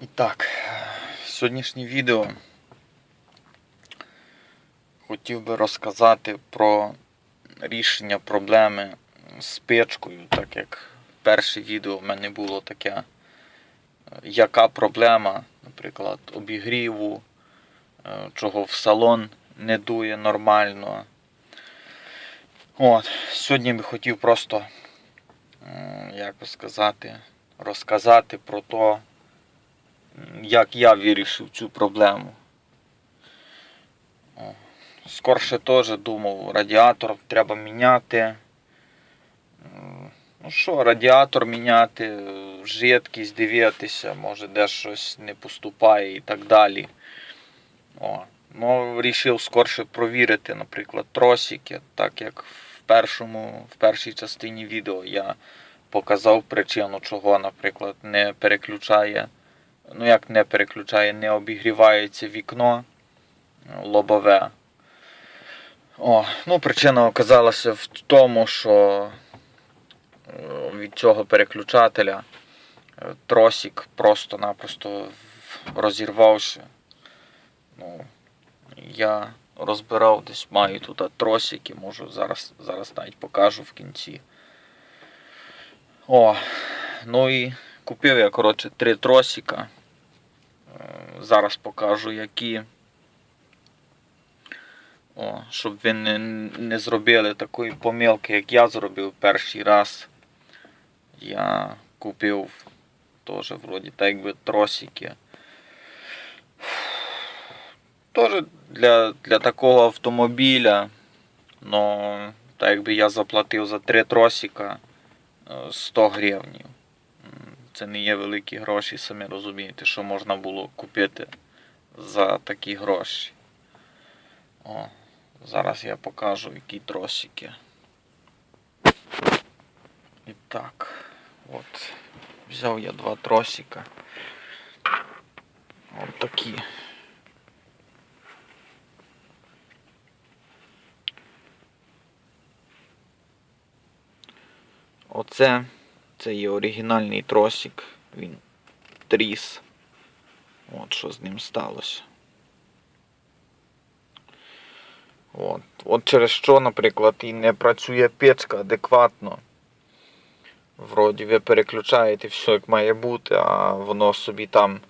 І так, сьогоднішнє відео хотів би розказати про рішення проблеми з печкою, так як перше відео в мене було таке, е, яка проблема, наприклад, обігріву, е, чого в салон не дує нормально. От, сьогодні би хотів просто, як би сказати, розказати про те, як я вирішив цю проблему. Скорше теж думав, радіатор треба міняти. Ну що, радіатор міняти, жидкість дивитися, може де щось не поступає і так далі. О, ну, вирішив скорше провірити, наприклад, тросики, так як в, першому, в першій частині відео я показав причину, чого, наприклад, не переключає ну як не переключає, не обігрівається вікно лобове. О, ну, причина оказалася в тому, що е, від цього переключателя е, тросик просто-напросто розірвався. Ну, я розбирав десь, маю тут тросики, можу зараз, зараз навіть покажу в кінці. О, ну і Купив я, коротше, три тросика. Е, Зараз покажу які. О, щоб ви не, не зробили такої помилки, як я зробив перший раз. Я купив теж вроді так якби тросики. Теж для, для такого автомобіля. Но так якби я заплатив за три тросика е, 100 гривень. Це не є великі гроші, самі розумієте, що можна було купити за такі гроші. О, зараз я покажу, які тросики. І так, от, взяв я два тросика. От такі. Оце це є оригінальний тросик. Він тріс. От що з ним сталося. От. От через що, наприклад, і не працює печка адекватно. Вроді ви переключаєте все як має бути, а воно собі там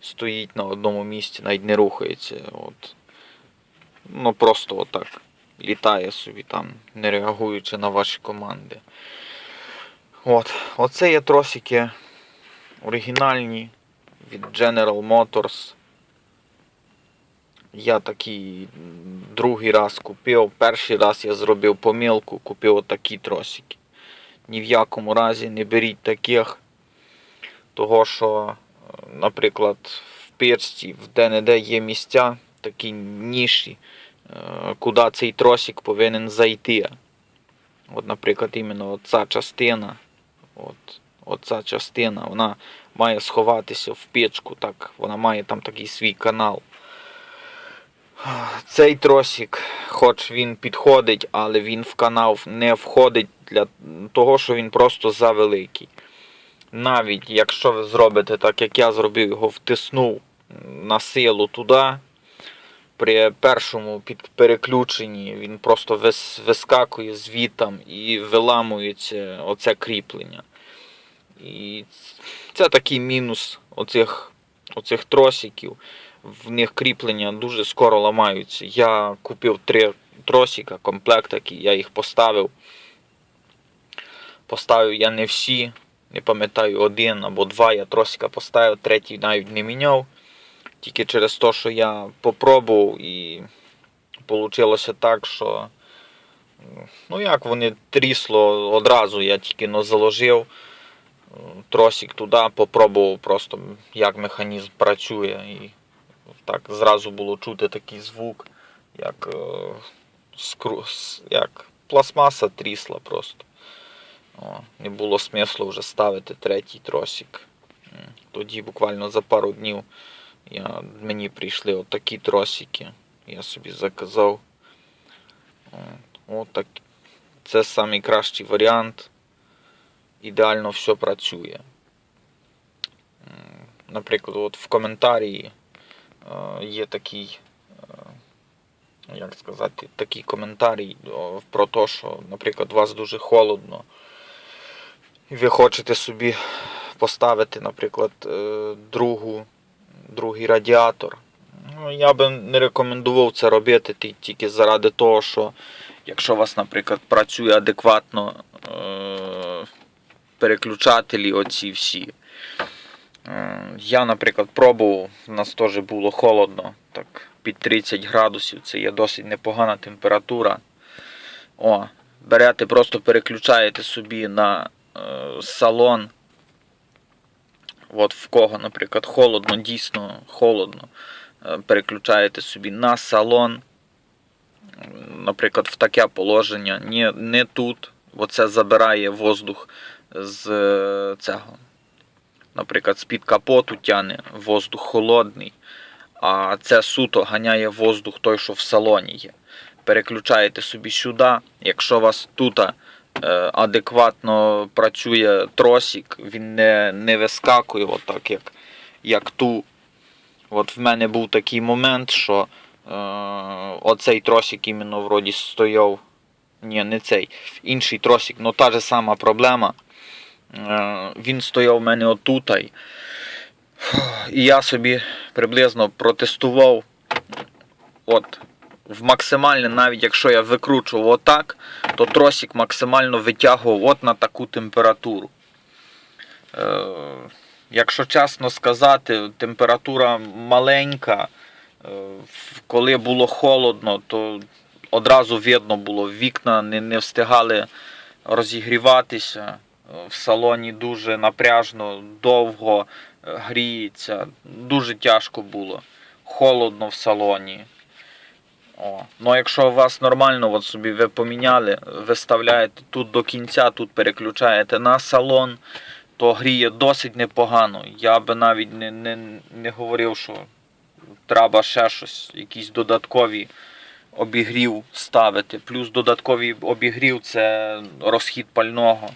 стоїть на одному місці, навіть не рухається. От. Ну просто отак літає собі там, не реагуючи на ваші команди. От. Оце є тросики оригінальні від General Motors. Я такий другий раз купив. Перший раз я зробив помилку, купив отакі тросики. Ні в якому разі не беріть таких, того що, наприклад, в печці, в де-не-де є місця, такі ніші, е, куди цей тросик повинен зайти. От, наприклад, іменно ця частина. От, оця частина, вона має сховатися в печку, так, вона має там такий свій канал. Цей тросик, хоч він підходить, але він в канал не входить для того, що він просто завеликий. Навіть якщо ви зробите так, як я зробив, його втиснув на силу туди, при першому під переключенні він просто вис, вискакує звітом і виламується оце кріплення. І це такий мінус оцих, оцих тросиків. В них кріплення дуже скоро ламаються. Я купив три тросика, комплект такий, я їх поставив. Поставив я не всі, не пам'ятаю, один або два я тросика поставив, третій навіть не міняв. Тільки через те, що я попробував і вийшло так, що ну як вони трісло одразу, я тільки но заложив тросик туди, попробував просто, як механізм працює. І так зразу було чути такий звук, як, е, як пластмаса трісла просто. О, не було смислу вже ставити третій тросик. Тоді буквально за пару днів я, мені прийшли отакі тросики. Я собі заказав. О, Отак. Це найкращий варіант ідеально все працює. Наприклад, от в коментарі е, є такий, е, як сказати, такий коментарій про те, що, наприклад, у вас дуже холодно, і ви хочете собі поставити, наприклад, е, другу, другий радіатор. Ну, я би не рекомендував це робити тільки заради того, що якщо у вас, наприклад, працює адекватно е, переключателі оці всі. Е, Я, наприклад, пробував, у нас теж було холодно, так під 30 градусів, це є досить непогана температура. О, берете, просто переключаєте собі на е, салон. От в кого, наприклад, холодно, дійсно холодно. Е, Переключаєте собі на салон, наприклад, в таке положення, не, не тут, бо це забирає воздух з е, цього. Наприклад, з-під капоту тяне воздух холодний, а це суто ганяє воздух той, що в салоні є. Переключаєте собі сюди. Якщо вас тут е, адекватно працює тросик, він не, не вискакує, отак, як, як ту. От в мене був такий момент, що е, оцей тросик іменно вроді стояв. Ні, не цей. Інший тросик, ну та же сама проблема. Е, він стояв у мене отутай. І я собі приблизно протестував. От, в максимальне, навіть якщо я викручував отак, то тросик максимально витягував от на таку температуру. Е, якщо чесно сказати, температура маленька. Е, коли було холодно, то одразу видно було, вікна не, не встигали розігріватися. В салоні дуже напряжно, довго е, гріється, дуже тяжко було. Холодно в салоні. О. Ну, якщо вас нормально, от собі ви поміняли, виставляєте тут до кінця, тут переключаєте на салон, то гріє досить непогано. Я би навіть не, не, не говорив, що треба ще щось, якісь додаткові обігрів ставити. Плюс додатковий обігрів це розхід пального.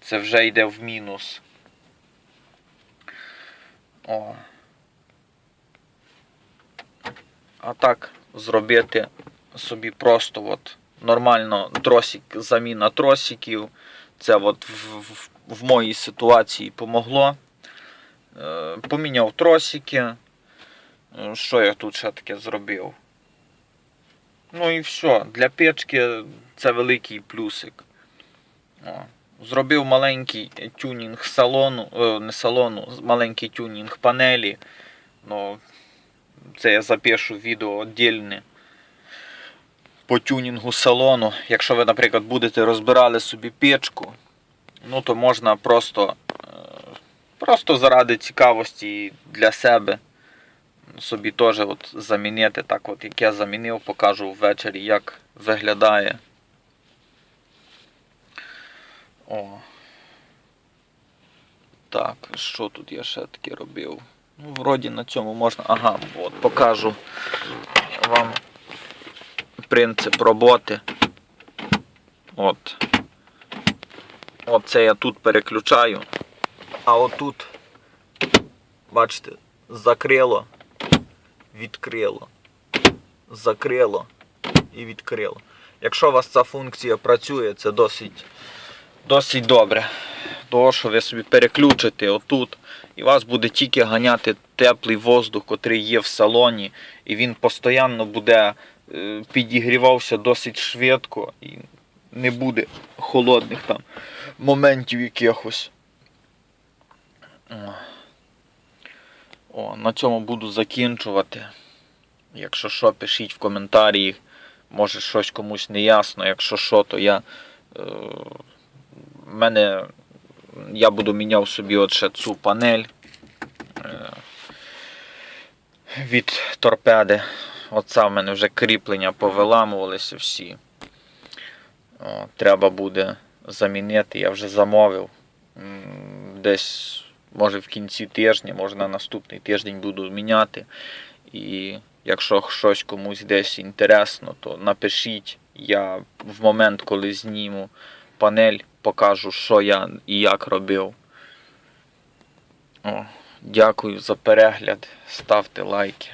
Це вже йде в мінус. О. А так зробити собі просто от нормально тросик, заміна тросиків. Це от в, в, в моїй ситуації помогло. Е, поміняв тросики. Е, Що я тут ще таке зробив? Ну і все. Для печки це великий плюсик. О. Зробив маленький тюнінг салону, е, не салону, маленький тюнінг панелі. Ну, це я запишу відео віддільне по тюнінгу салону. Якщо ви, наприклад, будете розбирали собі печку, ну то можна просто, е, просто заради цікавості для себе собі теж от замінити, так от як я замінив, покажу ввечері, як виглядає. О. Так, що тут я ще таке робив? Ну, вроді на цьому можна. Ага, от покажу вам принцип роботи. От. От я тут переключаю. А отут, бачите, закрило, відкрило, закрило і відкрило. Якщо у вас ця функція працює, це досить, досить добре. Того, що ви собі переключите отут, і вас буде тільки ганяти теплий воздух, який є в салоні, і він постійно буде е, підігрівався досить швидко і не буде холодних там моментів якихось. О. На цьому буду закінчувати. Якщо що, пишіть в коментарі. Може щось комусь не ясно. Якщо що, то я. Е, мене, я буду міняв собі от цю панель е, від торпеди. Оце в мене вже кріплення повиламувалися всі. О, треба буде замінити, я вже замовив. Десь, може в кінці тижня, може на наступний тиждень буду міняти. І якщо щось комусь десь інтересно, то напишіть. Я в момент, коли зніму панель, покажу, що я і як робив. О, Дякую за перегляд. Ставте лайки.